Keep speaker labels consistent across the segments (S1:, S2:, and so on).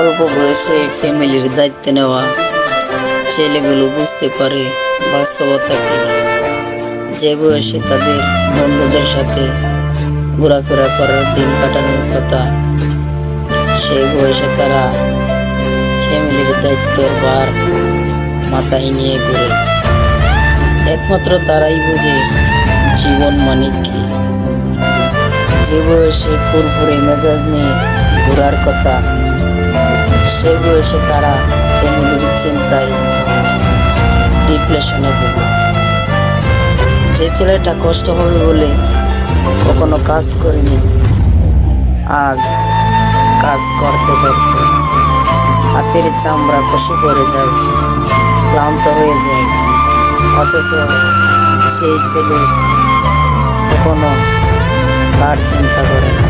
S1: অল্প বয়সে ফ্যামিলির দায়িত্ব নেওয়া ছেলেগুলো বুঝতে পারে বাস্তবতা কি। যে বয়সে তাদের বন্ধুদের সাথে ঘোরাফেরা করার দিন কাটানোর কথা, সেই বয়সে তারা ফ্যামিলির দায়িত্বের ভার মাথায় নিয়ে ঘুরে। একমাত্র তারাই বুঝে জীবন মানে কি। যে বয়সে ফুরফুরে মেজাজ নিয়ে ঘোরার কথা। সে বয়সে তারা ফ্যামিলির চিন্তায় ডিপ্রেশনে ভোগে যে ছেলেটা কষ্ট হবে বলে কখনো কাজ করেনি, আজ কাজ করতে করতে হাতের চামড়া খসে পড়ে যায়, ক্লান্ত হয়ে যায়। অথচ সেই ছেলের কখনো তার চিন্তা করে না।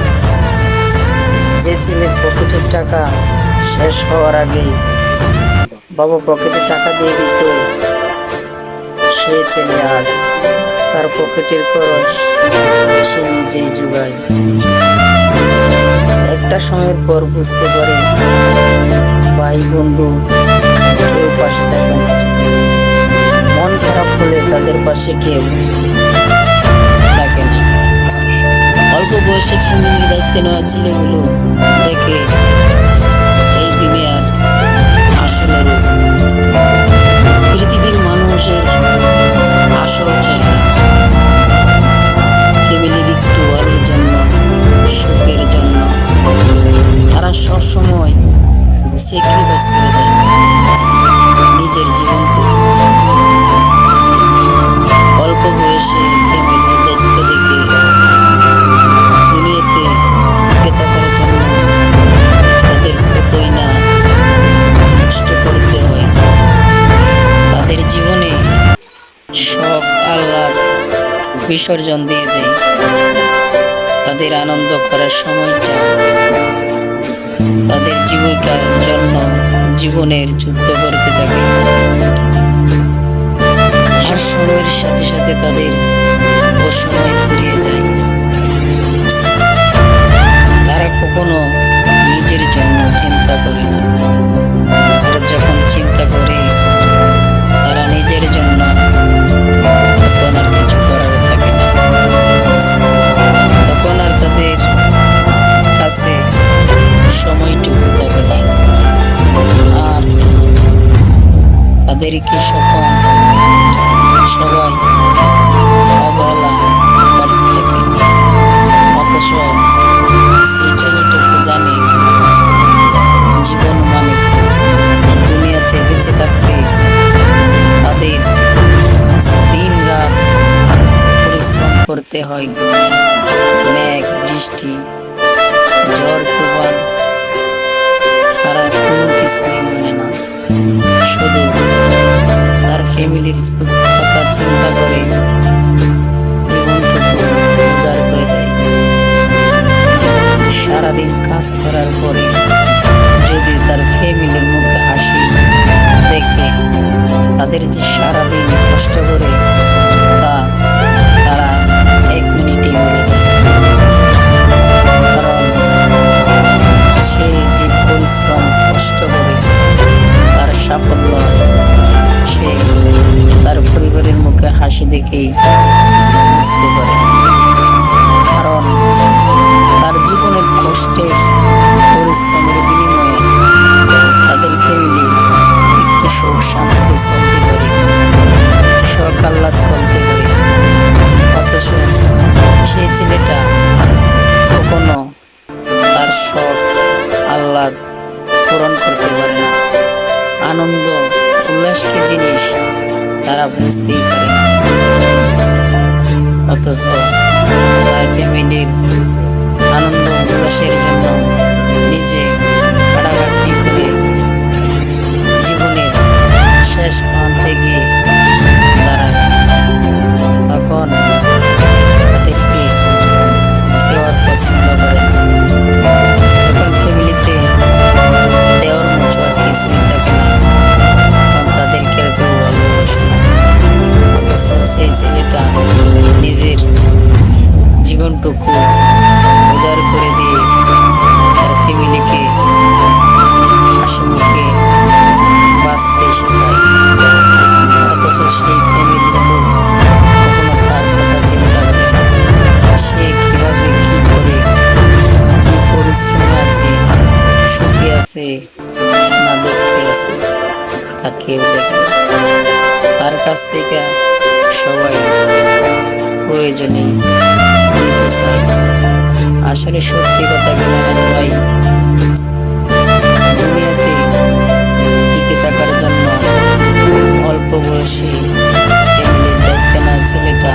S1: যে ছেলের পকেটের টাকা শেষ হওয়ার আগেই বাবা পকেটে টাকা দিয়ে দিত, সে ছেলে আজ তার পকেটের খরচ সে নিজেই যোগায় একটা সময়ের পর বুঝতে পারে ভাই, বন্ধু কেউ পাশে থাকে মন খারাপ হলে তাদের পাশে কেউ অল্প বয়সে ফ্যামিলির দায়িত্ব নেওয়া ছেলেগুলো দেখে। বিসর্জন দিয়ে দেয়। তাদের আনন্দ করার সময়টা তাদের জীবিকার জন্য জীবনের যুদ্ধ করতে থাকে। আর সময়ের সাথে সাথে তাদের অসময় ফুরিয়ে যায়। তাদেরকে সখন সবাই অবহেলা থাকে অথচ সেই ছেলেটুকু জানে জীবন মানে দুনিয়াতে বেঁচে থাকতে তাদের দিন রাত পরিশ্রম করতে হয়। মেঘ, বৃষ্টি ফ্যামিলির কথা চিন্তা করে সারাদিন কাজ করার পরে যদি তার ফ্যামিলির মুখে হাসি দেখে, তাদের যে সারাদিন কষ্ট করে, তা তারা এক মিনিটেই ভুলে যায়। কারণ সে যে পরিশ্রম দেখেই বুঝতে পারে। কারণ তার জীবনের কষ্টের পরিশ্রমের বিনিময়ে তাদের ফ্যামিলি একটু সুখ শান্তিতে চলতে পারে। শখ আহ্লাদ করতে পারে। অথচ সেই ছেলেটা কখনো তার শখ আহ্লাদ পূরণ করতে পারে না। আনন্দ, উল্লাসকে জিনিস তারা বুঝতেই পারে। অথচ তার ফ্যামিলির আনন্দ উল্লাসের জন্য নিজে সে না দুঃখে আছে তা কেউ দেখে তার কাছ থেকে সবাই প্রয়োজনে আসলে সত্যি কথা জানার ভাই? দুনিয়াতে টিকে থাকার জন্য অল্প বয়সে দেখতে না ছেলেটা